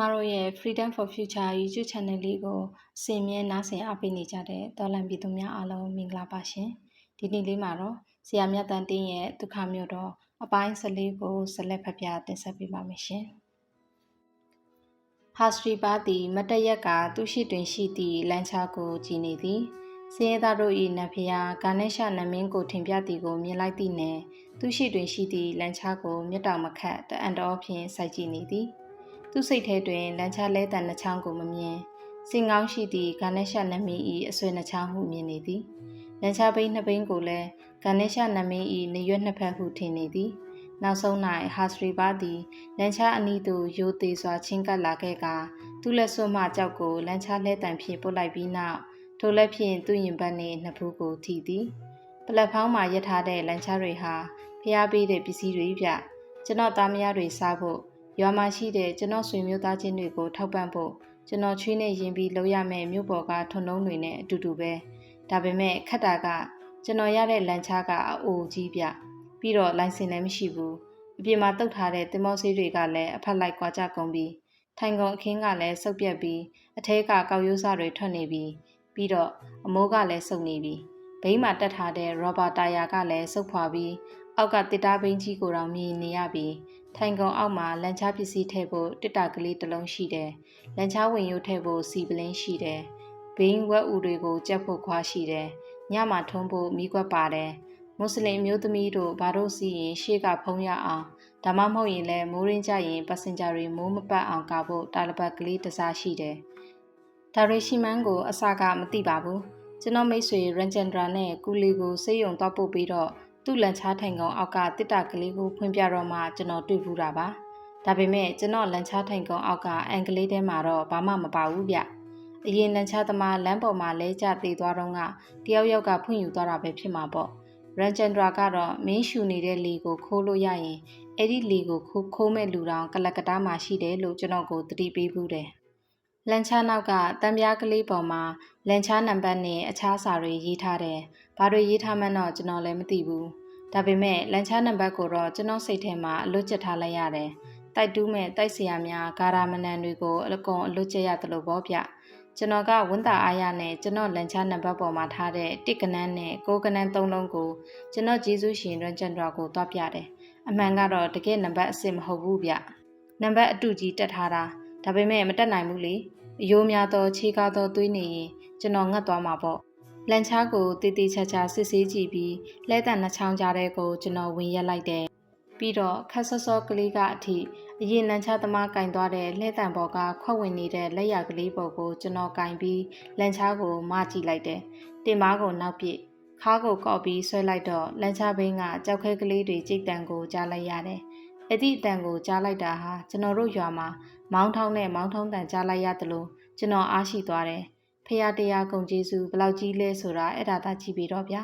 မတို့ရဲ့ Freedom for Future YouTube Channel လေးကိုအစဉ်မြဲနားဆင်အားပေးနေကြတဲ့တော်လန်ပြည်သူများအားလုံးမင်္ဂလာပါရှင်ဒီနေ့လေးမှာတော့ဆရာမြတ်တန်တင်းရဲ့ဒုက္ခမျိုးတော်အပိုင်း14ကိုဆက်လက်ဖတ်ပြတင်ဆက်ပေးပါမယ်ရှင်ဟာစထရီပါသည်မတရက်ကသူရှိတွင်ရှိသည့်လမ်းချကိုကြည်နေသည်စင်းရဲသားတို့၏နတ်ဖျားဂါနေရှနမင်းကိုထင်ပြသည်ကိုမြင်လိုက်သည့်နှင့်သူရှိတွင်ရှိသည့်လမ်းချကိုမြတ်တောင်မခတ်တအန်တော်ဖြင့်စိုက်ကြည့်နေသည် သူ့စိတ်ထဲတွင်လမ်းချလဲတန်နှချောင်းကိုမမြင်စင်ကောင်းရှိသည့်ဂါနက်ရှနမင်း၏အဆွေနှချောင်းဟုမြင်နေသည်လမ်းချဘိန်းနှစ်ဘိန်းကိုလည်းဂါနက်ရှနမင်း၏နေရွက်နှစ်ဖက်ဟုထင်နေသည်နောက်ဆုံး၌ဟာစရီပါသည်လန်ချာအနီးသို့ရိုသေးစွာချင်းကပ်လာခဲ့ကသူ့လက်စွပ်မှကြောက်ကိုလန်ချာလဲတံဖြင့်ပုတ်လိုက်ပြီးနောက်ထိုလက်ဖြင့်သူ့ရင်ဘတ်နှင့်နှစ်ဖူးကိုထိသည်ပလက်ဖောင်းမှာရထားတဲ့လန်ချာတွေဟာဖျားပေးတဲ့ပစ္စည်းတွေပြကျွန်တော်သားမယားတွေစားဖို့ ရွာမှာရှိတဲ့ကျွန်တော်ဆွေမျိုးသားချင်းတွေကိုထောက်ပံ့ဖို့ကျွန်တော်ချွေးနဲ့ရင်ပြီးလုပ်ရမယ့်မြို့ပေါ်ကထွန်းလုံးတွေနဲ့အတူတူပဲဒါပေမဲ့ခက်တာကကျွန်တော်ရတဲ့လန်ချာကအအိုကြီးပြပြီးတော့လိုင်စင်လည်းမရှိဘူးအပြင်မှာတုတ်ထားတဲ့တင်မောဆေးတွေကလည်းအဖက်လိုက်ကွာကြကုန်ပြီးထိုင်ကုန်အခင်းကလည်းစုပ်ပြက်ပြီးအထဲကကောက်ရိုးစတွေထွက်နေပြီးပြီးတော့အမိုးကလည်းစုပ်နေပြီးဘိန်းမှာတက်ထားတဲ့ရော်ဘာတာယာကလည်းစုပ်ဖွာပြီးအောက်ကတစ်တားဘိန်းကြီးကိုတောင်မြင်နေရပြီး ထိုင်ကုန်အောက်မှာလန်ချာပစ္စည်းထည့်ဖို့တစ်တာကလေးတစ်လုံးရှိတယ်။လန်ချာဝင်ရိုးထည့်ဖို့စီပလင်းရှိတယ်။ဘိန်းဝက်ဥတွေကိုကြက်ဖို့ခွာရှိတယ်။ညမှာထုံးဖို့မိကွက်ပါတယ်။မွတ်စလင်မျိုးသမီးတို့ဘာတို့စီရင်ရှေ့ကဖုံးရအောင်ဒါမှမဟုတ်ရင်လည်းမိုးရင်းကြရင်ပတ်စင်ဂျာတွေမိုးမပတ်အောင်ကာဖို့တာလပတ်ကလေးတစားရှိတယ်။ဒါရီရှိမန်းကိုအစကမသိပါဘူး။ကျွန်တော်မိတ်ဆွေရန်ဂျန်ဒရာနဲ့ကူလီကိုစေးရုံတော့ပို့ပြီးတော့ သူ့လန်ချားထိုင်ကောင်အောက်ကတစ်တာကလေးကိုဖွင့်ပြတော့မှကျွန်တော်တွေ့ဘူးတာပါဒါပေမဲ့ကျွန်တော်လန်ချားထိုင်ကောင်အောက်ကအင်္ဂလိပ်ထဲမှာတော့ဘာမှမပါဘူးဗျအရင်လန်ချားသမားလမ်းပေါ်မှာလဲကျသေးသွားတော့ကတယောက်ယောက်ကဖွင့်ယူသွားတာပဲဖြစ်မှာပေါ့ရန်ဂျန်ဒရာကတော့မင်းရှူနေတဲ့လီကိုခိုးလို့ရရင်အဲ့ဒီလီကိုခိုးခိုးမဲ့လူတောင်ကလကတားမှာရှိတယ်လို့ကျွန်တော်ကိုသတိပေးဘူးတယ် လန်ချားနောက်ကတံပြားကလေးပေါ်မှာလန်ချားနံပါတ်နဲ့အခြားစာတွေရေးထားတယ်။ဘာတွေရေးထားမှန်းတော့ကျွန်တော်လည်းမသိဘူး။ဒါပေမဲ့လန်ချားနံပါတ်ကိုတော့ကျွန်တော်စိတ်ထဲမှာအလွတ်ကျထားလိုက်ရတယ်။တိုက်တူးမဲ့တိုက်ဆရာများဂါရာမနန်တွေကိုအကုံအလွတ်ကျရသလိုပေါ့ဗျ။ကျွန်တော်ကဝန်တာအားရနဲ့ကျွန်တော်လန်ချားနံပါတ်ပေါ်မှာထားတဲ့တစ်ကနန်းနဲ့ကိုကနန်းသုံးလုံးကိုကျွန်တော်ဂျေဇုရှင်ရန်ဂျန်ဒရာကိုတွားပြတယ်။အမှန်ကတော့တကယ်နံပါတ်အစ်စ်မဟုတ်ဘူးဗျ။နံပါတ်အတူကြီးတက်ထားတာ။ ဒါပေမဲ့မတက်နိုင်ဘူးလေ။အယိုးများသောခြေကားသောသွေးနေရင်ကျွန်တော်ငတ်သွားမှာပေါ့လန်ချားကိုတည်တည်ချာချာစစ်ဆေးကြည့်ပြီးလဲတန်နှချောင်းကြားတဲ့ကိုကျွန်တော်ဝင်ရက်လိုက်တယ်ပြီးတော့ခက်ဆော့ဆော့ကလေးကအထိအရင်လန်ချားသမားကင်သွားတဲ့လှဲတန်ဘော်ကခွက်ဝင်နေတဲ့လက်ရကလေးပေါ်ကိုကျွန်တော်ကင်ပြီးလန်ချားကိုမကြည့်လိုက်တယ်တင်မားကိုနောက်ပြစ်ခါးကိုကော့ပြီးဆွဲလိုက်တော့လန်ချားဘင်းကကြောက်ခဲကလေးတွေကြိတ်တန်ကိုကြားလိုက်ရတယ် အဲ့ဒီအတန်ကိုကြားလိုက်တာဟာကျွန်တော်တို့ရွာမှာမောင်းထောင်းနဲ့မောင်းထုံးတန်ကြားလိုက်ရတယ်လို့ကျွန်တော်အားရှိသွားတယ်ဖះတရားကုန်ကျေးဇူးဘလောက်ကြီးလဲဆိုတာအဲ့ဒါသာကြည့်ပြီးတော့ဗျာ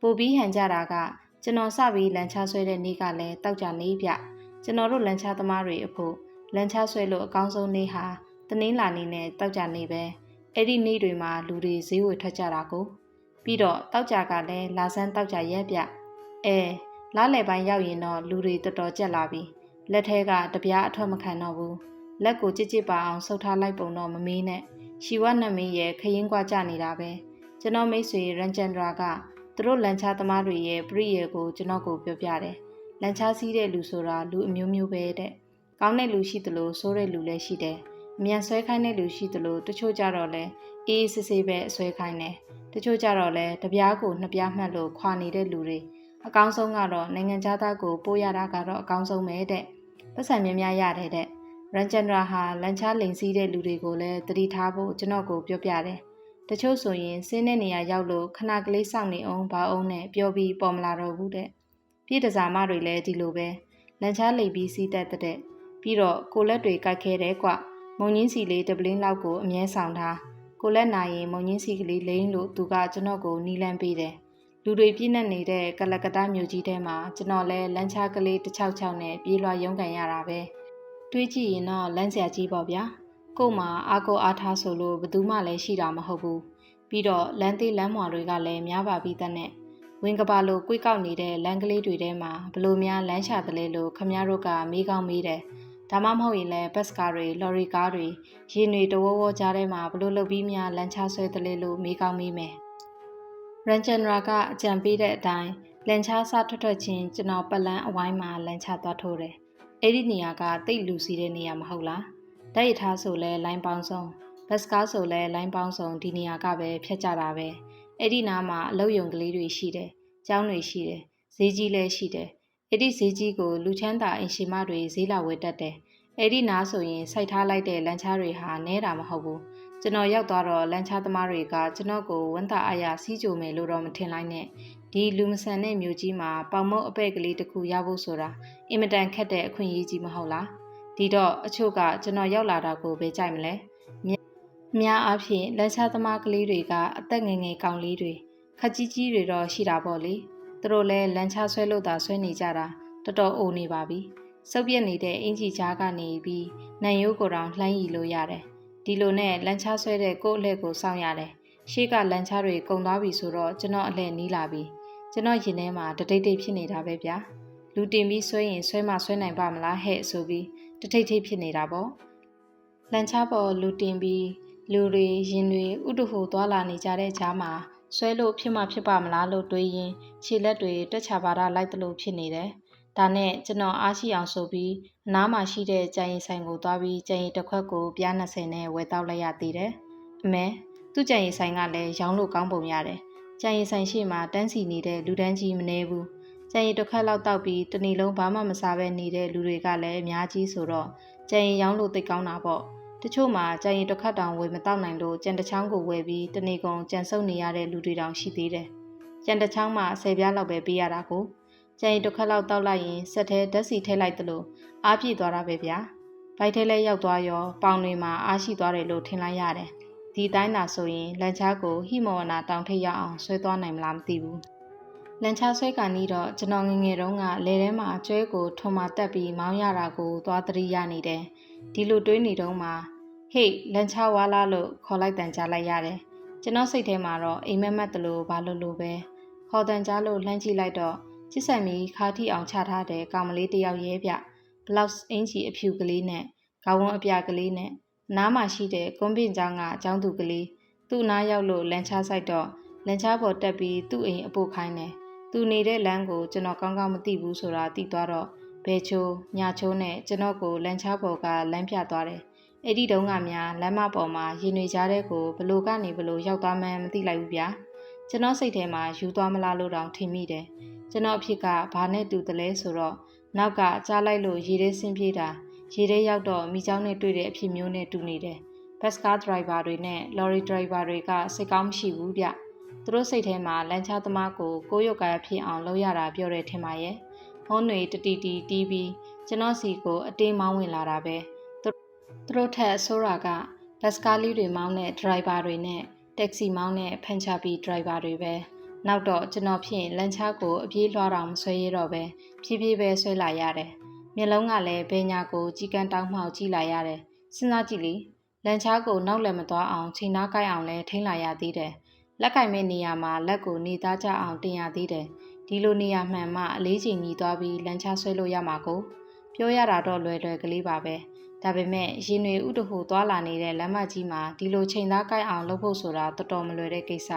ပိုပြီးဟန်ကြတာကကျွန်တော်စပြီးလန်ချဆွဲတဲ့နေ့ကလည်းတောက်ကြနေဗျကျွန်တော်တို့လန်ချသမားတွေအဖို့လန်ချဆွဲလို့အကောင်းဆုံးနေ့ဟာတနင်္လာနေ့နဲ့တောက်ကြနေပဲအဲ့ဒီနေ့တွေမှာလူတွေဈေးဝယ်ထွက်ကြတာကိုပြီးတော့တောက်ကြကလည်းလာဆန်းတောက်ကြရဲ့ဗျအဲ လားလေပိုင်းရောက်ရင်တော့လူတွေတော်တော်ကြက်လာပြီလက်ထဲကတပြားအထွက်မခံတော့ဘူးလက်ကိုကြစ်ကြစ်ပါအောင်ဆုပ်ထားလိုက်ပုံတော့မမေးနဲ့ရှီဝနမင်းရဲ့ခရင်ကွာကြနေတာပဲကျွန်တော်မိတ်ဆွေရန်ဂျန်ဒရာကသူတို့လန်ချာသမားတွေရဲ့ပရိယေကိုကျွန်တော်ကိုပြောပြတယ်လန်ချာစီးတဲ့လူဆိုတာလူအမျိုးမျိုးပဲတဲ့ကောင်းတဲ့လူရှိသလိုဆိုးတဲ့လူလည်းရှိတယ်အမြန်ဆွဲခိုင်းတဲ့လူရှိသလိုတချို့ကြတော့လဲအေးအေးဆေးဆေးပဲအဆွဲခိုင်းတယ်တချို့ကြတော့လဲတပြားကိုနှစ်ပြားမှတ်လို့ခွာနေတဲ့လူတွေ အကောင်းဆုံးကတော့နိုင်ငံသားကိုပို့ရတာကတော့အကောင်းဆုံးပဲတဲ့ပတ်စံများများရတယ်တဲ့ရန်ချန်ဒရာဟာလန်ချားလိန်စီးတဲ့လူတွေကိုလည်းတတိထားဖို့ကျွန်တော်ကိုပြောပြတယ်။တချို့ဆိုရင်စင်းတဲ့နေရာရောက်လို့ခဏကလေးစောင့်နေအောင်ဘာအောင်နဲ့ပြောပြီးပေါ်မလာတော့ဘူးတဲ့။ပြည်တစားမတွေလည်းဒီလိုပဲလန်ချားလိန်ပြီးစီးတက်တဲ့ပြီးတော့ကိုလက်တွေကိုက်ခဲတယ်ကွ။မုံညင်းစီလေးတပလင်းလောက်ကိုအမြဲဆောင်ထား။ကိုလက်နိုင်ရင်မုံညင်းစီကလေးလိန်လို့သူကကျွန်တော်ကိုနီးလန်းပေးတယ်။ လူတွေပြည့်နေနေတဲ့ကလကတမြို့ကြီးထဲမှာကျွန်တော်လည်းလန်ချားကလေးတစ်ချောက်ချောက်နဲ့ပြေးလွှာရုံးကန်ရတာပဲ။တွေးကြည့်ရင်တော့လမ်းဆရာကြီးပေါ့ဗျာကို့မှာအာကိုအားထားဆိုလို့ဘယ်သူမှလည်းရှိတာမဟုတ်ဘူးပြီးတော့လမ်းသေးလမ်းမွာတွေကလည်းများပါပြီးတဲ့နဲ့ဝင်းကပါလိုကွေ့ကောက်နေတဲ့လမ်းကလေးတွေထဲမှာဘလို့များလမ်းချတယ်လဲလို့ခမရတို့ကမေးကောင်းမေးတယ်ဒါမှမဟုတ်ရင်လည်းဘတ်စကားတွေလော်ရီကားတွေရင်တွေတဝဝကြားထဲမှာဘလို့လုပ်ပြီးများလမ်းချဆွဲတလေလို့မေးကောင်းမေးမယ် ရန်ဂျန်ရာကအကြံပေးတဲ့အတိုင်းလန်ချားစထွက်ထွက်ချင်းကျွန်တော်ပတ်လန်းအဝိုင်းမှာလန်ချသွားထိုးတယ်အဲ့ဒီနေရာကတိတ်လူစီတဲ့နေရာမဟုတ်လားတိုက်ရထားဆိုလဲလိုင်းပေါင်းဆုံးဘတ်စကားဆိုလဲလိုင်းပေါင်းဆုံးဒီနေရာကပဲဖြတ်ကြတာပဲအဲ့ဒီနားမှာအလုတ်ယုံကလေးတွေရှိတယ်ကျောင်းတွေရှိတယ်ဈေးကြီးလည်းရှိတယ်အဲ့ဒီဈေးကြီးကိုလူချမ်းသာအင်ရှင်မတွေဈေးလာဝယ်တတ်တယ်အဲ့ဒီနားဆိုရင်စိုက်ထားလိုက်တဲ့လမ်းချားတွေဟာနဲတာမဟုတ်ဘူး ကျွန်တော်ရောက်သွားတော့လမ်းချားသမားတွေကကျွန်တော်ကိုဝန်တာအားရစီးကြိုမယ်လို့တော့မထင်လိုက်နဲ့ဒီလူမဆန်တဲ့မြို့ကြီးမှာပေါင်မုတ်အပဲ့ကလေးတစ်ခုရဖို့ဆိုတာအင်မတန်ခက်တဲ့အခွင့်အရေးကြီးမဟုတ်လားဒီတော့အချို့ကကျွန်တော်ရောက်လာတာကိုပဲကြိုက်မလဲများအားဖြင့်လမ်းချားသမားကလေးတွေကအသက်ငယ်ငယ်ကောင်လေးတွေခက်ကြီးကြီးတွေတော့ရှိတာပေါ့လေသူတို့လည်းလမ်းချဆွဲလို့သာဆွဲနေကြတာတော်တော်အိုနေပါပြီစုပ်ပြက်နေတဲ့အင်ဂျီကြားကနေပြီးနန်ရိုးကိုတောင်လှမ်းရီလို့ရတယ် ဒီလိုနဲ့လမ်းချဆွဲတဲ့ကို့အလှည့်ကိုစောင့်ရတယ်ရှေ့ကလမ်းချတွေကုံသွားပြီဆိုတော့ကျွန်တော်အလှည့်နီးလာပြီကျွန်တော်ရင်ထဲမှာတတိတ်တိတ်ဖြစ်နေတာပဲဗျာလူတင်ပြီးဆွဲရင်ဆွဲမှဆွဲနိုင်ပါမလားဟဲ့ဆိုပြီးတထိတ်ထိတ်ဖြစ်နေတာပေါ့လန်ချပေါ်လူတင်ပြီးလူတွေရင်တွေဥတဟိုသွားလာနေကြတဲ့ကြားမှာဆွဲလို့ဖြစ်မှဖြစ်ပါမလားလို့တွေးရင်ခြေလက်တွေတက်ချပါတာလိုက်တလို့ဖြစ်နေတယ်။ ဒါနဲ့ကျွန်တော်အားရှိအောင်ဆိုပြီးအနားမှာရှိတဲ့ကြံရင်ဆိုင်ကိုသွားပြီးကြံရင်တစ်ခွက်ကိုပြား20နဲ့ဝယ်တောက်လိုက်ရသေးတယ်။အမေသူ့ကြံရင်ဆိုင်ကလည်းရောင်းလို့ကောင်းပုံရတယ်။ကြံရင်ဆိုင်ရှိမှတန်းစီနေတဲ့လူတန်းကြီးမနေဘူး။ကြံရင်တစ်ခက်လောက်တောက်ပြီးတဏီလုံးဘာမှမစားဘဲနေတဲ့လူတွေကလည်းအများကြီးဆိုတော့ကြံရင်ရောင်းလို့သိကောင်းတာပေါ့။တချို့မှာကြံရင်တစ်ခက်တောင်ဝယ်မတောက်နိုင်လို့ကြံတစ်ချောင်းကိုဝယ်ပြီးတဏီကုံကြံဆုပ်နေရတဲ့လူတွေတောင်ရှိသေးတယ်။ကြံတစ်ချောင်းမှာ10ပြားလောက်ပဲပေးရတာကို ကြံရင်တစ်ခက်လောက်တောက်လိုက်ရင်စက်ထဲဓာတ်စီထည့်လိုက်သလိုအားပြည့်သွားတာပဲဗျာ။ဘိုက်ထဲလဲရောက်သွားရောပေါင်တွေမှာအားရှိသွားတယ်လို့ထင်လိုက်ရတယ်။ဒီတိုင်းသာဆိုရင်လန်ချားကိုဟိမောဝနာတောင်ထိပ်ရအောင်ဆွဲသွားနိုင်မလားမသိဘူး။လန်ချားဆွဲကန်ပြီးတော့ကျွန်တော်ငငယ်တုန်းကလေထဲမှာကျွဲကိုထုံမာတက်ပြီးမောင်းရတာကိုသွားသတိရနေတယ်။ဒီလိုတွေးနေတုန်းမှာဟေ့လန်ချားဝါလာလို့ခေါ်လိုက်တန်ကြားလိုက်ရတယ်။ကျွန်တော်စိတ်ထဲမှာတော့အိမ်မက်မက်တလို့ဘာလို့လို့ပဲခေါ်တန်ကြားလို့လှမ်းကြည့်လိုက်တော့ ချစ်ဆက်မီခါထီအောင်ချထားတဲ့ကောင်မလေးတယောက်ရဲ့ဗျဘလောက်စ်အင်ဂျီအဖြူကလေးနဲ့ခေါင်းဝန်းအပြကလေးနဲ့နားမှာရှိတဲ့ကွန်ပင်ကျောင်းကအကျောင်းသူကလေးသူ့နားရောက်လို့လန်ချားဆိုင်တော့လန်ချားပေါ်တက်ပြီးသူ့အိမ်အပို့ခိုင်းတယ်သူနေတဲ့လမ်းကိုကျွန်တော်ကောင်းကောင်းမသိဘူးဆိုတာသိသွားတော့ဘဲချိုးညာချိုးနဲ့ကျွန်တော်ကိုလန်ချားပေါ်ကလမ်းပြသွားတယ်အဲ့ဒီတုန်းကများလမ်းမပေါ်မှာရင်တွေကြားတဲ့ကိုဘလို့ကနေဘလို့ရောက်သွားမှန်းမသိလိုက်ဘူးဗျာ ကျွန်တော်စိတ်ထဲမှာယူသွားမလားလို့တောင်ထင်မိတယ်ကျွန်တော်အဖြစ်ကဘာနဲ့တူတယ်လဲဆိုတော့နောက်ကကြားလိုက်လို့ရေထဲဆင်းပြေးတာရေထဲရောက်တော့မိချောင်းနဲ့တွေ့တဲ့အဖြစ်မျိုးနဲ့တူနေတယ်ဘတ်စကားဒရိုင်ဘာတွေနဲ့လော်ရီဒရိုင်ဘာတွေကစိတ်ကောင်းမရှိဘူးဗျသူတို့စိတ်ထဲမှာလမ်းချသမားကိုကိုရုပ်ကာဖြစ်အောင်လုပ်ရတာပြောတယ်ထင်ပါရဲ့ဖုန်းတွေတတီတီတီးပြီးကျွန်တော်စီကိုအတင်းမောင်းဝင်လာတာပဲသူတို့ထက်ဆိုးတာကဘတ်စကားလေးတွေမောင်းတဲ့ဒရိုင်ဘာတွေနဲ့ တက္ကစီမောင်းတဲ့ဖန်ချာပီဒရိုင်ဘာတွေပဲနောက်တော့ကျွန်တော်ဖြင့်လန်ချားကိုအပြေးလွှားတော်မဆွဲရတော့ပဲဖြည်းဖြည်းပဲဆွဲလာရတယ်မျက်လုံးကလည်းဘဲညာကိုကြီးကန်းတောင်းမှောက်ကြည့်လာရတယ်စဉ်းစားကြည့်လေလန်ချားကိုနောက်လည်းမသွားအောင်ချိန်နာကိုက်အောင်လဲထိန်းလာရသေးတယ်လက်ကင်မဲ့နေရာမှာလက်ကိုနေသားကြအောင်တင်ရသေးတယ်ဒီလိုနေရာမှန်မှအလေးချိန်ကြီးသွားပြီးလန်ချားဆွဲလို့ရမှာကိုပြောရတာတော့လွယ်လွယ်ကလေးပါပဲ ဒါပေမဲ့ရင်တွေဥတဟုသွားလာနေတဲ့လမ်းမကြီးမှာဒီလိုချိန်သားကိုက်အောင်လုပ်ဖို့ဆိုတာတော်တော်မလွယ်တဲ့ကိစ္စ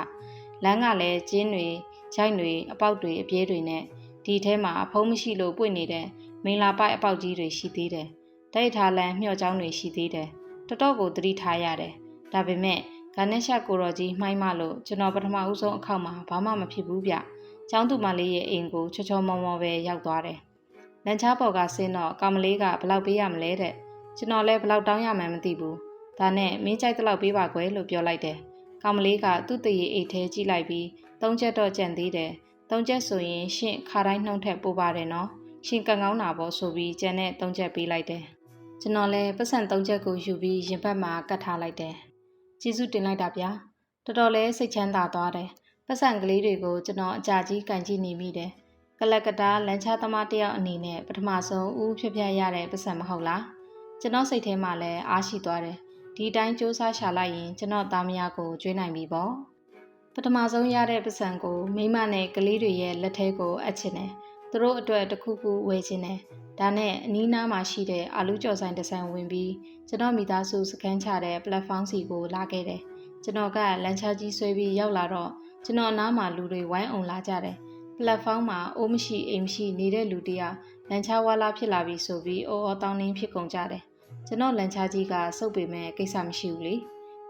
လမ်းကလည်းကျင်းတွေဂျိုက်တွေအပေါက်တွေအပြဲတွေနဲ့ဒီထဲမှာဖုံးမရှိလို့ပွင့်နေတဲ့မင်လာပိုက်အပေါက်ကြီးတွေရှိသေးတယ်။တိုက်ထားလမ်းမျှော့ချောင်းတွေရှိသေးတယ်။တော်တော်ကိုသတိထားရတယ်။ဒါပေမဲ့ဂါနက်ရှာကိုရော်ကြီးမှိုင်းမလို့ကျွန်တော်ပထမဦးဆုံးအခောက်မှာဘာမှမဖြစ်ဘူးဗျ။ကျောင်းသူမလေးရဲ့အိမ်ကိုချောချောမောမောပဲရောက်သွားတယ်။လန်ချားပေါ်ကဆင်းတော့ကောင်မလေးကဘလောက်ပေးရမလဲတဲ့။ ကျွန်တော်လည်းဘလောက်တောင်းရမှန်းမသိဘူး။ဒါနဲ့မင်းကြိုက်တဲ့လောက်ပေးပါကွယ်လို့ပြောလိုက်တယ်။ကောင်မလေးကသူ့တရေအိတ်ထဲကြည့်လိုက်ပြီးသုံးချက်တော့ကြံသေးတယ်။သုံးချက်ဆိုရင်ရှင့်ခါတိုင်းနှုံထက်ပိုပါတယ်နော်။ရှင်ကံကောင်းတာပေါ့ဆိုပြီးကြံတဲ့သုံးချက်ပေးလိုက်တယ်။ကျွန်တော်လည်းပတ်စံသုံးချက်ကိုယူပြီးရင်ဘတ်မှာကတ်ထားလိုက်တယ်။ကျေးဇူးတင်လိုက်တာဗျာ။တော်တော်လေးစိတ်ချမ်းသာသွားတယ်။ပတ်စံကလေးတွေကိုကျွန်တော်အကြကြီးကန်ကြည့်နေမိတယ်။ကလကတာလန်ချသမားတယောက်အနေနဲ့ပထမဆုံးဦးဖြပြရတဲ့ပတ်စံမဟုတ်လား။ ကျွန်တော်စိတ်ထဲမှာလည်းအားရှိသွားတယ်။ဒီတိုင်းစူးစမ်းရှာလိုက်ရင်ကျွန်တော်သားမယားကိုကျွေးနိုင်ပြီပေါ့။ပထမဆုံးရတဲ့ပစံကိုမိမနဲ့ကလေးတွေရဲ့လက်ထဲကိုအပ်ချင်တယ်။သူတို့အတွက်တစ်ခုခုဝယ်ချင်တယ်။ဒါနဲ့အနီးနားမှာရှိတဲ့အာလူကျော်ဆိုင်တစ်ဆိုင်ဝင်ပြီးကျွန်တော်မိသားစုစကန်ချတဲ့ platform စီကိုလာခဲ့တယ်ကျွန်တော်ကလမ်းချကြီးဆွဲပြီးရောက်လာတော့ကျွန်တော်အနားမှာလူတွေဝိုင်းအောင်လာကြတယ် platform မှာအိုးမရှိအိမ်မရှိနေတဲ့လူတယောက်လန်ချဝါလာဖြစ်လာပြီဆိုပြီးအော်အော်တောင်းနှင်းဖြစ်ကုန်ကြတယ် ကျွန်တော်လန်ချကြီးကစုပ်ပေမဲ့ကိစ္စမရှိဘူးလေ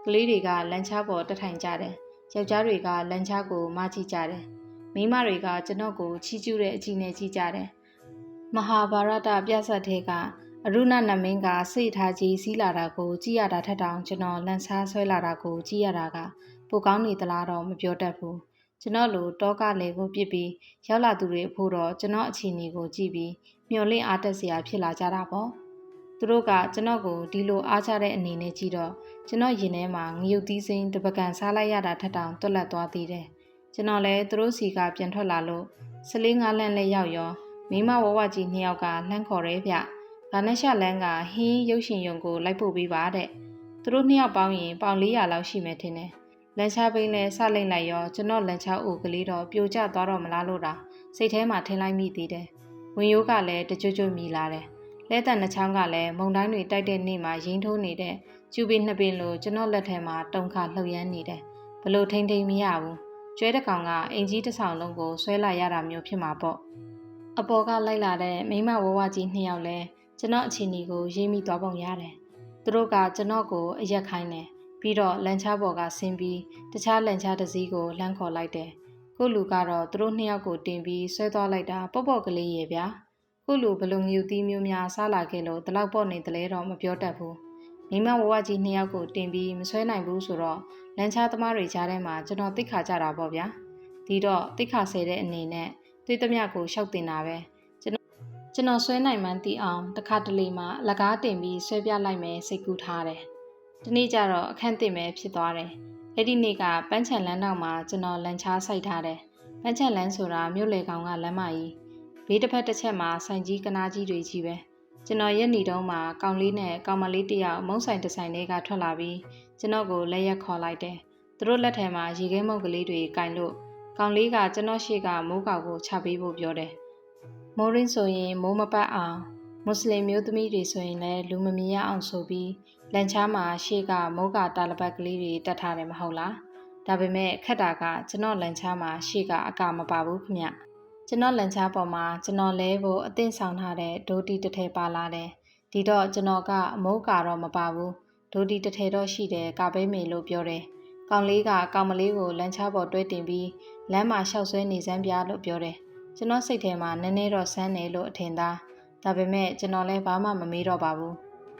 ကလေးတွေကလန်ချပေါ်တက်ထိုင်ကြတယ်ယောက်ျားတွေကလန်ချကိုမကြည့်ကြတယ်မိန်းမတွေကကျွန်တော်ကိုချီးကျူးတဲ့အကြည့်နဲ့ကြည့်ကြတယ်မဟာ ഭാ ရတပြဆက်တဲ့ကအရုဏနမင်းကစိတ်ထားကြီးစီးလာတာကိုကြည့်ရတာထက်တောင်ကျွန်တော်လန်ဆားဆွဲလာတာကိုကြည့်ရတာကပိုကောင်းနေသလားတော့မပြောတတ်ဘူးကျွန်တော်လိုတောကလေကိုပြစ်ပြီးရောက်လာသူတွေအဖို့တော့ကျွန်တော်အခြေအနေကိုကြည့်ပြီးမျော်လင့်အားတက်စရာဖြစ်လာကြတာပေါ့ သူတို့ကကျွန်တော်ကိုဒီလိုအားချတဲ့အနေနဲ့ကြည့်တော့ကျွန်တော်ရင်ထဲမှာငရုတ်သီးစိမ်းတပကံစားလိုက်ရတာထက်တောင်တွက်လက်သွားသေးတယ်ကျွန်တော်လည်းသူတို့စီကပြန်ထွက်လာလို့စလေးငါးလန့်လက်ရောက်ရောမိမဝဝကြီးနှစ်ယောက်ကလှမ်းခေါ်ရဲဗျ။ဒါနဲ့ရှာလန်းကဟင်းရုပ်ရှင်ရုံကိုလိုက်ပို့ပေးပါတဲ့။သူတို့နှစ်ယောက်ပေါင်းရင်ပေါင်400လောက်ရှိမယ်ထင်တယ်။လန်ချဘိန်းနဲ့စလိမ့်လိုက်ရောကျွန်တော်လန်ချအိုကလေးတော့ပြိုကျသွားတော့မလားလို့တာစိတ်ထဲမှာထင်လိုက်မိသေးတယ်။ဝင်ရိုးကလည်းတကြွကြွမြည်လာတယ်။ လဲတန်နှချောင်းကလည်းမုံတိုင်းတွေတိုက်တဲ့နေ့မှာရင်းထိုးနေတဲ့ကျူပင်းနှစ်ပင်လိုကျွန်တော်လက်ထဲမှာတုံခါလှုပ်ရမ်းနေတယ်။ဘလို့ထိမ့်ထိမ့်မရဘူး။ကျွဲတကောင်ကအင်ကြီးတစ်ဆောင်လုံးကိုဆွဲလာရတာမျိုးဖြစ်မှာပေါ့။အပေါ်ကလိုက်လာတဲ့မိမဝဝကြီးနှစ်ယောက်လဲကျွန်တော်အခြေအနေကိုရေးမိသွားပုံရတယ်။သူတို့ကကျွန်တော်ကိုအရက်ခိုင်းတယ်။ပြီးတော့လန်ချားပေါ်ကဆင်းပြီးတခြားလန်ချားတစ်စီးကိုလှမ်းခေါ်လိုက်တယ်။ကိုလူကတော့သူတို့နှစ်ယောက်ကိုတင်ပြီးဆွဲသွားလိုက်တာပေါ့ပေါ့ကလေးရဲ့ဗျာ။ ကိုလူဘလုံငူသီးမျိုးများစားလာခဲ့လို့တလောက်ပေါ့နေတယ်လဲတော့မပြောတတ်ဘူး။မိမဝဝကြီးနှစ်ယောက်ကိုတင်ပြီးမဆွဲနိုင်ဘူးဆိုတော့လန်ချားသမားတွေကြားထဲမှာကျွန်တော်သိခါကြတာပေါ့ဗျာ။ဒီတော့သိခါဆဲတဲ့အနေနဲ့တွေးသမျှကိုရှောက်တင်တာပဲ။ကျွန်တော်ဆွဲနိုင်မှန်းသိအောင်တခါတလေမှလကားတင်ပြီးဆွဲပြလိုက်မယ်စိတ်ကူးထားတယ်။ဒီနေ့ကျတော့အခန့်တင်မယ်ဖြစ်သွားတယ်။အဲ့ဒီနေ့ကပန်းချံလန်းနောက်မှာကျွန်တော်လန်ချားစိုက်ထားတယ်။ပန်းချံလန်းဆိုတာမြို့လေကောင်ကလမ်းမကြီး ဘေးတစ်ဖက်တစ်ချက်မှာဆိုင်ကြီးကနာကြီးတွေကြီးပဲ။ကျွန်တော်ရက်နေတုန်းမှာကောင်လေးနဲ့ကောင်မလေးတယောက်မုံဆိုင်တစ်ဆိုင်တွေကထွက်လာပြီးကျွန်တော်ကိုလက်ရက်ခေါ်လိုက်တယ်။သူတို့လက်ထဲမှာရေခဲမုတ်ကလေးတွေကင်လို့ကောင်လေးကကျွန်တော်ရှေ့ကမိုးကောက်ကိုချပေးဖို့ပြောတယ်။မိုးရင်းဆိုရင်မိုးမပတ်အောင်မွတ်စလင်မျိုးသမီးတွေဆိုရင်လည်းလူမမြင်ရအောင်ဆိုပြီးလန်ချားမှာရှေ့ကမိုးကတာလပတ်ကလေးတွေတက်ထားတယ်မဟုတ်လားဒါပေမဲ့ခက်တာကကျွန်တော်လန်ချားမှာရှေ့ကအကမပါဘူးခင်ဗျ ကျွန်တော်လန်ချားပေါ်မှာကျွန်တော်လဲဖို့အသင့်ဆောင်ထားတဲ့ဒိုတီတစ်ထည်ပါလာတယ်ဒီတော့ကျွန်တော်ကအမိုးကတော့မပါဘူးဒိုတီတစ်ထည်တော့ရှိတယ်ကာပဲမေလို့ပြောတယ်ကောင်လေးကကောင်မလေးကိုလန်ချားပေါ်တွဲတင်ပြီးလမ်းမှာရှောက်ဆွဲနေစမ်းပြလို့ပြောတယ်ကျွန်တော်စိတ်ထဲမှာနည်းနည်းတော့ဆန်းနေလို့အထင်သားဒါပေမဲ့ကျွန်တော်လည်းဘာမှမမေးတော့ပါဘူး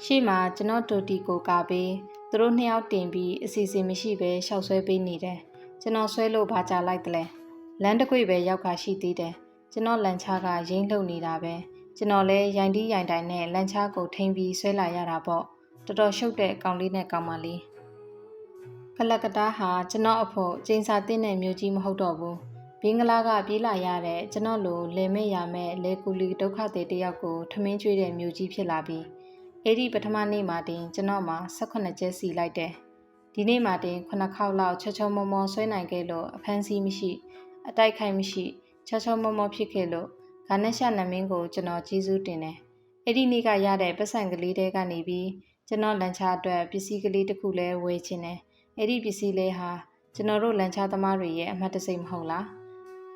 ရှေ့မှာကျွန်တော်တူတီကိုကာပေးသူတို့နှစ်ယောက်တင်ပြီးအစီအစဉ်မရှိပဲရှောက်ဆွဲပေးနေတယ်ကျွန်တော်ဆွဲလို့ဘာကြလိုက်တယ်လဲ လမ်းတကွေပဲရောက်ခါရှိသေးတယ်ကျွန်တော်လန်ချားကရင်းလှုပ်နေတာပဲကျွန်တော်လည်းရိုင်တီးရိုင်တိုင်နဲ့လန်ချားကိုထိမ့်ပြီးဆွဲလာရတာပေါ့တော်တော်ရှုပ်တဲ့ကောင်လေးနဲ့ကောင်မလေးကလကတားဟာကျွန်တော်အဖို့ကျင်းစာတင်းတဲ့မျိုးကြီးမဟုတ်တော့ဘူးဘင်္ဂလားကပြေးလာရတဲ့ကျွန်တော်လိုလင်မဲ့ရမဲ့လေကူလီဒုက္ခတွေတယောက်ကိုထမင်းကျွေးတဲ့မျိုးကြီးဖြစ်လာပြီးအဲ့ဒီပထမနေ့မှာတင်ကျွန်တော်မှာ18ကျဲစီလိုက်တယ်ဒီနေ့မှာတင်9ခေါက်လောက်ချောချောမောမောဆွဲနိုင်ခဲ့လို့အဖမ်းဆီးမရှိ အတိုက်ခိုက်မရှိချောချောမောမောဖြစ်ခဲ့လို့ဂါနက်ရှနမင်းကိုကျွန်တော်ကျေးဇူးတင်တယ်အဲ့ဒီနေ့ကရတဲ့ပတ်စံကလေးတွေကနေပြီးကျွန်တော်လန်ချာအတွက်ပစ္စည်းကလေးတစ်ခုလဲဝယ်ချင်တယ်အဲ့ဒီပစ္စည်းလေးဟာကျွန်တော်တို့လန်ချာသမားတွေရဲ့အမှတ်တစိမ့်မဟုတ်လား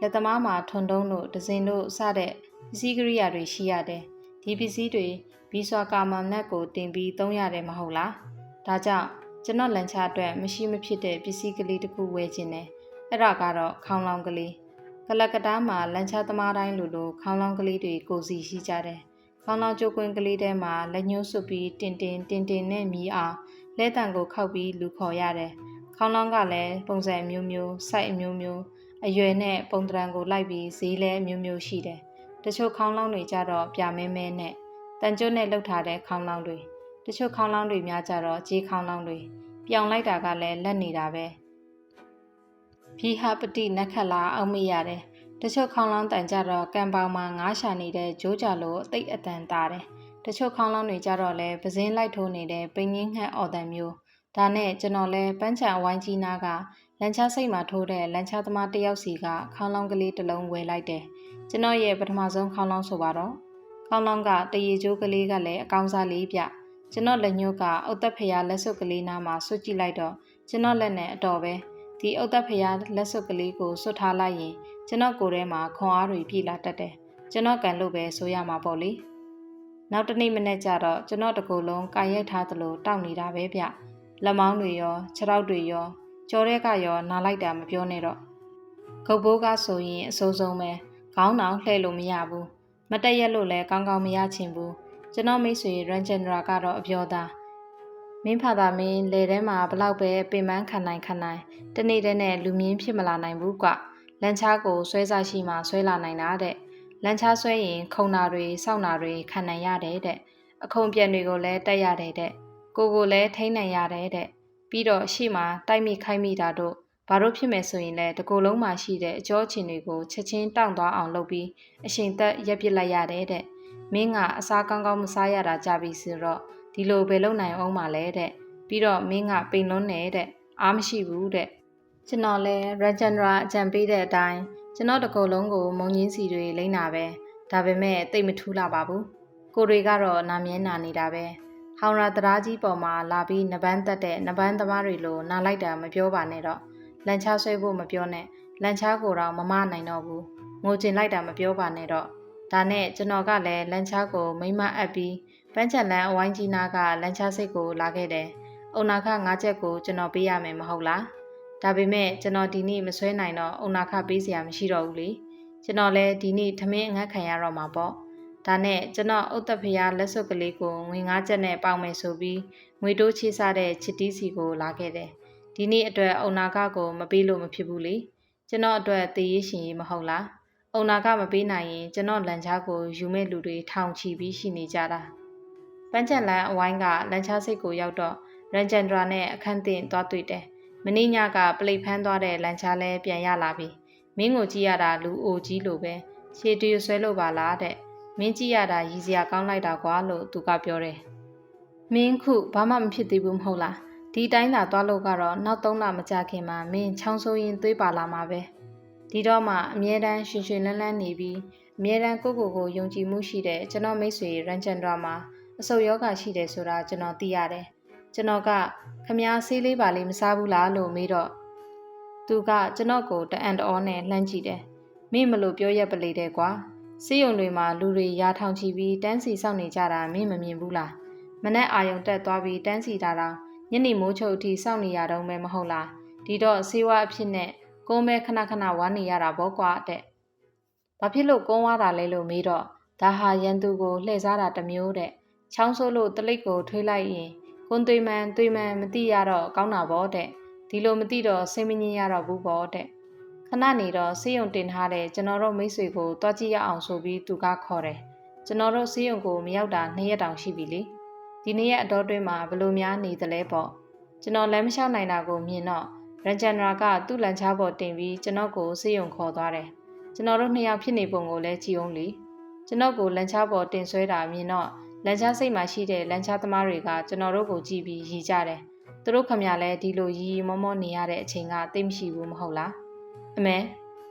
လက်သမားမှာထွန်တုံးတို့ဒဇင်တို့စတဲ့ပစ္စည်းကရိယာတွေရှိရတယ်။ဒီပစ္စည်းတွေဘီဆွာကာမန်နက်ကိုတင်ပြီးသုံးရတယ်မဟုတ်လား။ဒါကြောင့်ကျွန်တော်လန်ချအတွက်မရှိမဖြစ်တဲ့ပစ္စည်းကလေးတစ်ခုဝယ်ခြင်းနဲ့ အဲ့ဒါကတော့ခေါင်းလောင်းကလေးကလကတားမှာလန်ချသမားတိုင်းလိုလိုခေါင်းလောင်းကလေးတွေကိုစီရှိကြတယ်။ခေါင်းလောင်းကြိုးကွင်းကလေးထဲမှာလက်ညှိုးဆွပြီးတင်တင်တင်တင်နဲ့မြည်အောင်လဲတံကိုခောက်ပြီးလူခေါ်ရတယ်။ခေါင်းလောင်းကလည်းပုံစံမျိုးမျိုးစိုက်အမျိုးမျိုးအရွယ်နဲ့ပုံတံကိုလိုက်ပြီးဈေးလဲမျိုးမျိုးရှိတယ်။တချို့ခေါင်းလောင်းတွေကြတော့ပြမဲမဲနဲ့တန်ကျွတ်နဲ့လှုပ်ထားတဲ့ခေါင်းလောင်းတွေတချို့ခေါင်းလောင်းတွေများကြတော့ကြေးခေါင်းလောင်းတွေပြောင်လိုက်တာကလည်းလက်နေတာပဲ။ ဖြီဟာပတိနက်ခက်လာအောင်မရတယ်။တချို့ခေါင်းလောင်းတန်ကြတော့ကံပေါင်မှာငားရှာနေတဲ့ဂျိုးကြလို့အသိအတန်တာတယ်။တချို့ခေါင်းလောင်းတွေကြတော့လဲပစင်းလိုက်ထိုးနေတဲ့ပိန်ငင်းငှက်အော်တန်မျိုးဒါနဲ့ကျွန်တော်လဲပန်းချံအဝိုင်းကြီးနာကလန်ချားစိတ်မှာထိုးတဲ့လန်ချားသမားတယောက်စီကခေါင်းလောင်းကလေးတစ်လုံးဝယ်လိုက်တယ်ကျွန်တော်ရဲ့ပထမဆုံးခေါင်းလောင်းဆိုပါတော့ကောင်းလောင်းကတရေကျိုးကလေးကလည်းအကောင်းစားလေးပြကျွန်တော်လက်ညှိုးကအုတ်သက်ဖရာလက်စွပ်ကလေးနားမှာဆွတ်ကြည့်လိုက်တော့ကျွန်တော်လက်နဲ့အတော်ပဲ ဒီအုတ်သက်ဖရာလက်စွပ်ကလေးကိုဆွတ်ထားလိုက်ရင်ကျွန်တော်ကိုယ်ထဲမှာခွန်အားတွေပြည့်လာတတ်တယ်ကျွန်တော်ကန်လို့ပဲဆိုရမှာပေါ့လေနောက်တနေ့မနေ့ကျတော့ကျွန်တော်တကူလုံးကာရိုက်ထားသလိုတောက်နေတာပဲဗျလက်မောင်းတွေရောခြေထောက်တွေရောကြော်တဲ့ကရောနားလိုက်တာမပြောနဲ့တော့ဂုတ်ဘိုးကဆိုရင်အစိုးဆုံးပဲခေါင်းတောင်လှဲ့လို့မရဘူးမတက်ရက်လို့လည်းကောင်းကောင်းမရချင်ဘူးကျွန်တော်မိတ်ဆွေရန်ဂျန်ဒရာကတော့အပြောသား မင်းဖာသာမင်းလေထဲမှာဘလောက်ပဲပင်ပန်းခံနိုင်ခံနိုင်တနေ့တည်းနဲ့လူမြင့်ဖြစ်မလာနိုင်ဘူးကွလန်ချားကိုဆွဲစားရှိမှဆွဲလာနိုင်တာတဲ့လန်ချားဆွဲရင်ခုံနာတွေစောင့်နာတွေခံနိုင်ရတယ်တဲ့အခုံပြက်တွေကိုလည်းတက်ရတယ်တဲ့ကိုကိုလည်းထိန်းနိုင်ရတယ်တဲ့ပြီးတော့ရှေ့မှာတိုက်မိခိုင်းမိတာတို့ဘာလို့ဖြစ်မယ်ဆိုရင်လည်းတကူလုံးမှာရှိတဲ့အကျောချင်တွေကိုချက်ချင်းတောင့်သွားအောင်လုပ်ပြီးအချိန်သက်ရက်ပစ်လိုက်ရတယ်တဲ့မင်းကအစားကောင်းကောင်းမစားရတာကြပြီဆိုတော့ ဒီလိုပဲလုပ်နိုင်အောင်ပါလဲတဲ့ပြီးတော့မင်းကပိန်လွန်းနေတဲ့အားမရှိဘူးတဲ့ကျွန်တော်လဲရဂျန်ဒရာအကြံပေးတဲ့အတိုင်းကျွန်တော်တကူလုံးကိုမုံညင်းစီတွေလိမ့်တာပဲဒါပေမဲ့တိတ်မထူးလာပါဘူးကိုတွေကတော့နာမြဲနာနေတာပဲဟောင်ရာတရာကြီးပေါ်မှာလာပြီးနပန်းတက်တဲ့နပန်းသမားတွေလိုနာလိုက်တာမပြောပါနဲ့တော့လန်ချားဆွဲဖို့မပြောနဲ့လန်ချားကိုတော့မမနိုင်တော့ဘူးငိုကျင်လိုက်တာမပြောပါနဲ့တော့ဒါနဲ့ကျွန်တော်ကလည်းလန်ချားကိုမိမအပ်ပြီး ပန်းချက်လန်အဝိုင်းကြီးနာကလန်ချားစိတ်ကိုလာခဲ့တယ်အုံနာခငါးချက်ကိုကျွန်တော်ပေးရမယ်မဟုတ်လားဒါပေမဲ့ကျွန်တော်ဒီနေ့မဆွဲနိုင်တော့အုံနာခပေးစရာမရှိတော့ဘူးလေကျွန်တော်လည်းဒီနေ့ထမင်းအငတ်ခံရတော့မှာပေါ့ဒါနဲ့ကျွန်တော်ဥတ္တဖျားလက်စွပ်ကလေးကိုငွေငါးချက်နဲ့ပေါင်မယ်ဆိုပြီးငွေတိုးချေးစားတဲ့ချစ်တီးစီကိုလာခဲ့တယ်ဒီနေ့အတွက်အုံနာကကိုမပေးလို့မဖြစ်ဘူးလေကျွန်တော်အတွက်သေရေးရှင်ရေးမဟုတ်လားအုံနာကမပေးနိုင်ရင်ကျွန်တော်လန်ချားကိုယူမဲ့လူတွေထောင်ချီပြီးရှိနေကြတာ ပန်းချက်လန်အဝိုင်းကလန်ချားစိတ်ကိုရောက်တော့ရန်ဂျန်ဒရာနဲ့အခန်းတင်သွားတွေ့တယ်မင်းညကပလိတ်ဖန်းသွားတဲ့လန်ချားလဲပြန်ရလာပြီမင်းကိုကြည့်ရတာလူအိုကြီးလိုပဲခြေတရဆွဲလို့ပါလားတဲ့မင်းကြည့်ရတာရည်စရာကောင်းလိုက်တာကွာလို့သူကပြောတယ်မင်းခုဘာမှမဖြစ်သေးဘူးမဟုတ်လားဒီတိုင်းသာသွားလို့ကတော့နောက်၃လမကြခင်မှာမင်းချောင်းဆိုးရင်သွေးပါလာမှာပဲဒီတော့မှအမြဲတမ်းရှင်ရှင်လန်းလန်းနေပြီးအမြဲတမ်းကိုကိုကိုယုံကြည်မှုရှိတဲ့ကျွန်တော်မိတ်ဆွေရန်ချန်ဒရာမှာ အဆုတ်ယောဂရှိတယ်ဆိုတာကျွန်တော်သိရတယ်ကျွန်တော်ကခမားဆေးလေးပါလေးမစားဘူးလားလို့မေးတော့သူကကျွန်တော်ကိုတအန်တောနဲ့လှမ်းကြည့်တယ်မင်းမလို့ပြောရက်ပလေတဲ့ကွာစေးရုံတွေမှာလူတွေရာထောင်ချီပြီးတန်းစီစောင့်နေကြတာမင်းမမြင်ဘူးလားမနဲ့အာယုံတက်သွားပြီးတန်းစီတာတော့ညနေမိုးချုပ်အထိစောင့်နေရတော့မဲမဟုတ်လားဒီတော့ဆေးဝါးအဖြစ်နဲ့ကုန်းမဲခဏခဏဝါနေရတာပေါ့ကွာတဲ့ဘာဖြစ်လို့ကုန်းဝါတာလဲလို့မေးတော့ဒါဟာရန်သူကိုလှည့်စားတာတမျိုးတဲ့ ချောင်းဆိုးလို့တလိပ်ကိုထွေးလိုက်ရင်ကွန်သွေးမှန်သွေးမှန်မသိရတော့ကောင်းတာပေါ့တဲ့ဒီလိုမသိတော့စိတ်မငြင်းရတော့ဘူးပေါ့တဲ့ခဏနေတော့ဆေးရုံတင်ထားတဲ့ကျွန်တော်တို့မိတ်ဆွေကိုတွားကြည့်ရအောင်ဆိုပြီးသူကခေါ်တယ်ကျွန်တော်တို့ဆေးရုံကိုမရောက်တာနှစ်ရက်တောင်ရှိပြီလေဒီနေ့ရက်အတော်တွင်းမှာဘလို့များနေသလဲပေါ့ကျွန်တော်လမ်းမလျှောက်နိုင်တာကိုမြင်တော့ရန်ဂျန်ရာကသူ့လန်ချားပေါ်တင်ပြီးကျွန်တော်ကိုစေယုံခေါ်သွားတယ်ကျွန်တော်တို့နှစ်ယောက်ဖြစ်နေပုံကိုလည်းကြည့်အောင်လေကျွန်တော်ကိုလန်ချားပေါ်တင်ဆွဲတာမြင်တော့ လန်ချားစိတ်မှာရှိတဲ့လန်ချားသမားတွေကကျွန်တော်တို့ကိုကြည့်ပြီးရီကြတယ်သူတို့ခမရလဲဒီလိုရီရီမောမောနေရတဲ့အချိန်ကသိမရှိဘူးမဟုတ်လားအမေ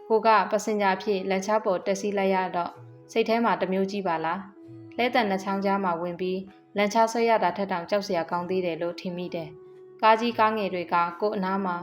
ကိုကပစင်ဂျာဖြစ်လန်ချားပေါ်တက်စီလိုက်ရတော့စိတ်ထဲမှာတမျိုးကြီးပါလားလဲတန်နှချောင်းကြားမှာဝင်ပြီးလန်ချဆွဲရတာထက်တောင်ကြောက်စရာကောင်းသေးတယ်လို့ထင်မိတယ်။ကားကြီးကားငယ်တွေကကို့အနားမှာ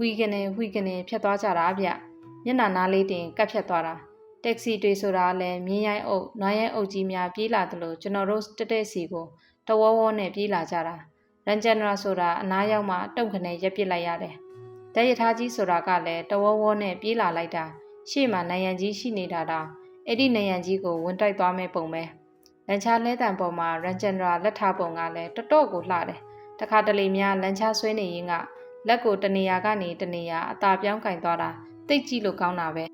ဝီကနေဝီကနေဖြတ်သွားကြတာဗျ။မျက်နှာနားလေးတင်ကပ်ဖြတ်သွားတာ။ တက်ဆီတွေဆိုတာလည်းမြင်းရိုင်းအုပ်နွားရိုင်းအုပ်ကြီးများပြေးလာတယ်လို့ကျွန်တော်တို့တက်တက်စီကိုတဝဝနဲ့ပြေးလာကြတာ။ရန်ဂျန်ရာဆိုတာအနားရောက်မှတုံခနဲ့ရက်ပစ်လိုက်ရတယ်။တဲရထားကြီးဆိုတာကလည်းတဝဝနဲ့ပြေးလာလိုက်တာရှေ့မှာနိုင်ရန်ကြီးရှိနေတာတောင်အဲ့ဒီနိုင်ရန်ကြီးကိုဝင်တိုက်သွားမဲ့ပုံပဲ။လန်ချာလဲတံပေါ်မှာရန်ဂျန်ဒရာလက်ထားပုံကလည်းတတော့ကိုလှတယ်တခါတလေများလန်ချာဆွဲနေရင်ကလက်ကိုတနေရာကနေတနေရာအသာပြောင်းကင်သွားတာတိတ်ကြည့်လို့ကောင်းတာပဲ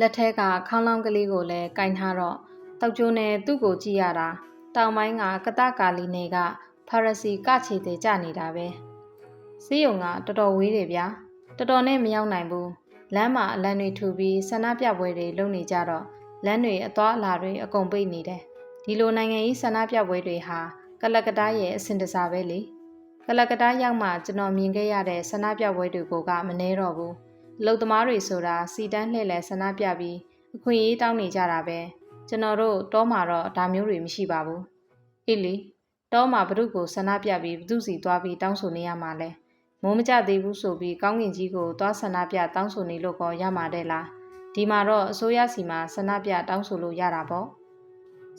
လက်ထဲကခေါင်းလောင်းကလေးကိုလည်းကင်ထားတော့တောက်ကျိုးနဲ့သူ့ကိုကြည့်ရတာတောင်ပိုင်းကကတကာလီနေကဖာရစီကချေတဲ့ကြနေတာပဲစေးရုံကတော်တော်ဝေးတယ်ဗျာတော်တော်နဲ့မရောက်နိုင်ဘူးလမ်းမှာအလံတွေထူပြီးဆန္ဒပြပွဲတွေလုပ်နေကြတော့လမ်းတွေအသွားအလာတွေအကုန်ပိတ်နေတယ်ဒီလိုနိုင်ငံရေးဆန္ဒပြပွဲတွေဟာကလကတားရဲ့အဆင်တစားပဲလေကလကတားရောက်မှကျွန်တော်မြင်ခဲ့ရတဲ့ဆန္ဒပြပွဲတွေကိုကမနှဲတော့ဘူး လုံသမားတွေဆိုတာစီတန်းလှည့်လဲဆန္ဒပြပြီးအခွင့်အရေးတောင်းနေကြတာပဲကျွန်တော်တို့တောမှာတော့ဒါမျိုးတွေမရှိပါဘူးအေးလေတောမှာဘု து ကိုဆန္ဒပြပြီးဘု து စီသွားပြီးတောင်းဆိုနေရမှာလဲမိုးမကြသေးဘူးဆိုပြီးကောင်းကင်ကြီးကိုသွားဆန္ဒပြတောင်းဆိုနေလို့ကောရမှာတဲ့လားဒီမှာတော့အစိုးရစီမှာဆန္ဒပြတောင်းဆိုလို့ရတာပေါ့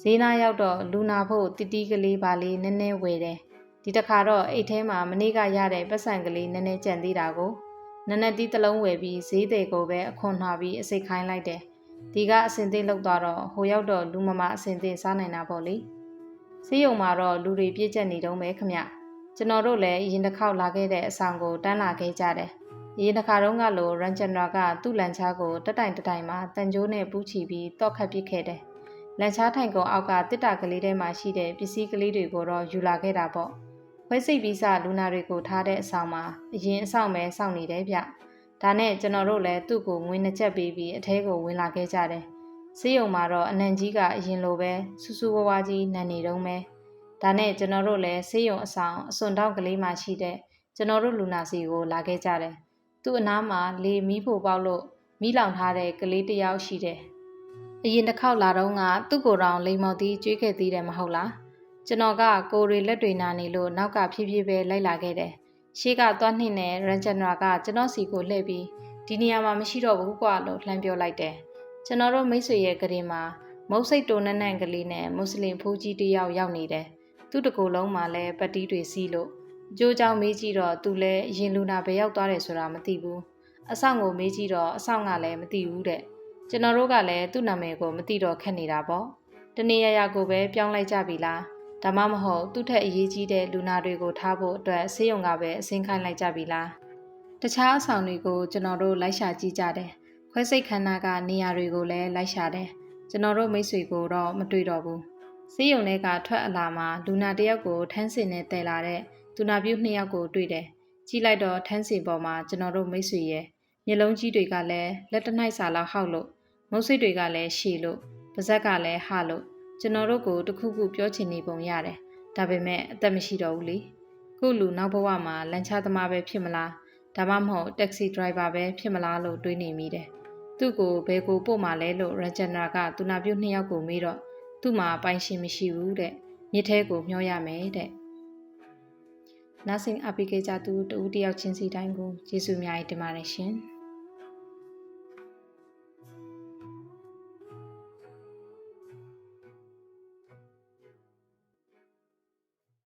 ဈေးနာရောက်တော့လူနာဖို့တတီးကလေးပါလေးနည်းနည်းဝယ်တယ်ဒီတစ်ခါတော့အိတ်ထဲမှာမနေ့ကရတဲ့ပတ်စံကလေးနည်းနည်းကြံသေးတာကို နည်းနည်းတီးတစ်လုံးဝယ်ပြီးဈေးတယ်ကိုပဲအခွန်နှွာပြီးအစိတ်ခိုင်းလိုက်တယ်ဒီကအစင်သိလောက်သွားတော့ဟိုရောက်တော့လူမမအစင်သိစားနိုင်တာပေါ့လေဈေးရုံမှာတော့လူတွေပြည့်ကျက်နေတုံးပဲခမကျွန်တော်တို့လည်းရင်တစ်ခေါက်လာခဲ့တဲ့အဆောင်ကိုတန်းလာခဲ့ကြတယ်ရင်တစ်ခါတုန်းကလိုရန်ဂျန်ဒရာကသူ့လန်ချားကိုတက်တိုင်တက်တိုင်မှာတန်ကြိုးနဲ့ပူးချီပြီးတော့ခတ်ပစ်ခဲ့တယ်လန်ချားထိုင်ကုန်အောက်ကတစ်တာကလေးထဲမှာရှိတဲ့ပစ္စည်းကလေးတွေကိုတော့ယူလာခဲ့တာပေါ့ ခွဲစိတ်ပြီးစလူနာတွေကိုထားတဲ့အဆောင်မှာအရင်အဆောင်ပဲစောင့်နေတယ်ဗျဒါနဲ့ကျွန်တော်တို့လည်းသူ့ကိုငွေနှစ်ချက်ပေးပြီးအထဲကိုဝင်လာခဲ့ကြတယ်ဆေးရုံမှာတော့အနံကြီးကအရင်လိုပဲစူးစူးဝါးဝါကြီးနန်နေတုံးပဲဒါနဲ့ကျွန်တော်တို့လည်းဆေးရုံအဆောင်အစွန်တောက်ကလေးမှရှိတဲ့ကျွန်တော်တို့လူနာစီကိုလာခဲ့ကြတယ်သူ့အနားမှာလေမီးဖို့ပေါက်လို့မီးလောင်ထားတဲ့ကလေးတစ်ယောက်ရှိတယ်အရင်တစ်ခေါက်လာတော့ကသူ့ကိုယ်တော်လိမ်မော်တီးကျွေးခဲ့သေးတယ်မဟုတ်လား ကျွန်တော်ကကိုရီလက်တွေနာနေလို့နောက်ကဖြည်းဖြည်းပဲလိုက်လာခဲ့တယ်ရှေ့ကသွားနှိမ့်နဲ့ရန်ဂျန်နာကကျွန်တော်စီကိုလှည့်ပြီးဒီနေရာမှာမရှိတော့ဘူးကွာလို့လှမ်းပြောလိုက်တယ်ကျွန်တော်တို့မိတ်ဆွေရဲ့ကလေးမှာမုတ်စိတ်တိုနန်းနန်းကလေးနဲ့မွတ်စလင်ဖိုးကြီးတယောက်ရောက်နေတယ်သူ့တကူလုံးမှာလည်းပတ်တီးတွေစီးလို့ကြိုးကြောင်မေးကြည့်တော့သူလည်းရင်လူနာဘယ်ရောက်သွားတယ်ဆိုတာမသိဘူးအဆောင်ကိုမေးကြည့်တော့အဆောင်ကလည်းမသိဘူးတဲ့ကျွန်တော်တို့ကလည်းသူ့နာမည်ကိုမသိတော့ခက်နေတာပေါ့တနေရရကိုပဲပြောင်းလိုက်ကြပြီလား ဒါမှမဟုတ်သူ့ထက်အရေးကြီးတဲ့လူနာတွေကိုထားဖို့အတွက်ဆေးရုံကပဲအစင်းခိုင်းလိုက်ကြပြီလားတခြားအဆောင်တွေကိုကျွန်တော်တို့လိုက်ရှာကြည့်ကြတယ်ခွဲစိတ်ခန္ဓာကနေရာတွေကိုလည်းလိုက်ရှာတယ်ကျွန်တော်တို့မိတ်ဆွေကိုတော့မတွေ့တော့ဘူးဆေးရုံထဲကထွက်အလာမှာလူနာတယောက်ကိုထန်းစင်နဲ့တဲလာတဲ့သူနာပြုနှစ်ယောက်ကိုတွေ့တယ်ကြည့်လိုက်တော့ထန်းစင်ပေါ်မှာကျွန်တော်တို့မိတ်ဆွေရဲ့မျက်လုံးကြီးတွေကလည်းလက်တနှိုက်စာလောက်ဟောက်လို့မုတ်စိတ်တွေကလည်းရှည်လို့ပါဇက်ကလည်းဟလို့ ကျွန်တော်တို့ကိုတခုခုပြောချင်နေပုံရတယ်ဒါပေမဲ့အသက်မရှိတော့ဘူးလေခုလူနောက်ဘဝမှာလန်ချသမားပဲဖြစ်မလားဒါမှမဟုတ်တက္ကစီဒရိုက်ဘာပဲဖြစ်မလားလို့တွေးနေမိတယ်သူ့ကိုဘယ်ကိုပို့မှလဲလို့ရန်ဂျန်နာကသူနာပြုနှစ်ယောက်ကိုမေးတော့သူ့မှာပိုင်ရှင်မရှိဘူးတဲ့မြစ်ထဲကိုမျောရမယ်တဲ့နားဆင်အပိကေကြသူတူတယောက်ချင်းစီတိုင်းကိုကျေးဇူးများတင်ပါတယ်ရှင်